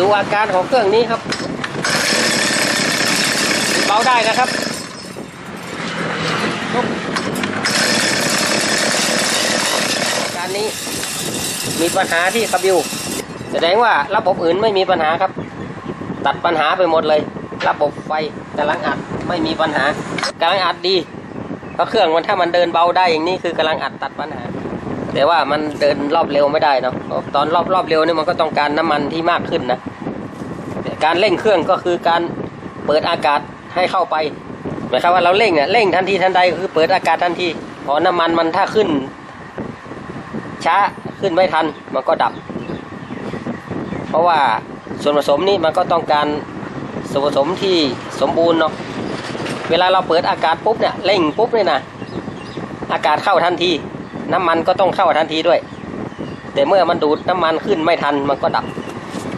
ดูอาการของเครื่องนี้ครับเบาได้นะครับการนี้มีปัญหาที่คาบิว แสดงว่าระบบอื่นไม่มีปัญหาครับ ตัดปัญหาไปหมดเลย ระบบไฟกำลังอัดไม่มีปัญหากำลังอัดดีเพราะเครื่องมันถ้ามันเดินเบาได้อย่างนี้คือกำลังอัดตัดปัญหา แต่ว่ามันเดินรอบเร็วไม่ได้เนาะตอนรอบรอบเร็วนี่มันก็ต้องการน้ำมันที่มากขึ้นนะการเร่งเครื่องก็คือการเปิดอากาศให้เข้าไปหมายความว่าเราเร่งเนี่ยเร่งทันทีทันใดคือเปิดอากาศทันทีพอน้ำมันมันถ้าขึ้น ช้าขึ้นไม่ทันมันก็ดับ เพราะว่าส่วนผสมนี่มันก็ต้องการส่วนผสมที่สมบูรณ์เนาะเวลาเราเปิดอากาศปุ๊บเนี่ยเร่งปุ๊บเนี่ยนะอากาศเข้าทันที น้ำมันก็ต้องเข้าทันทีด้วย แต่เมื่อมันดูดน้ำมันขึ้นไม่ทันมันก็ดับ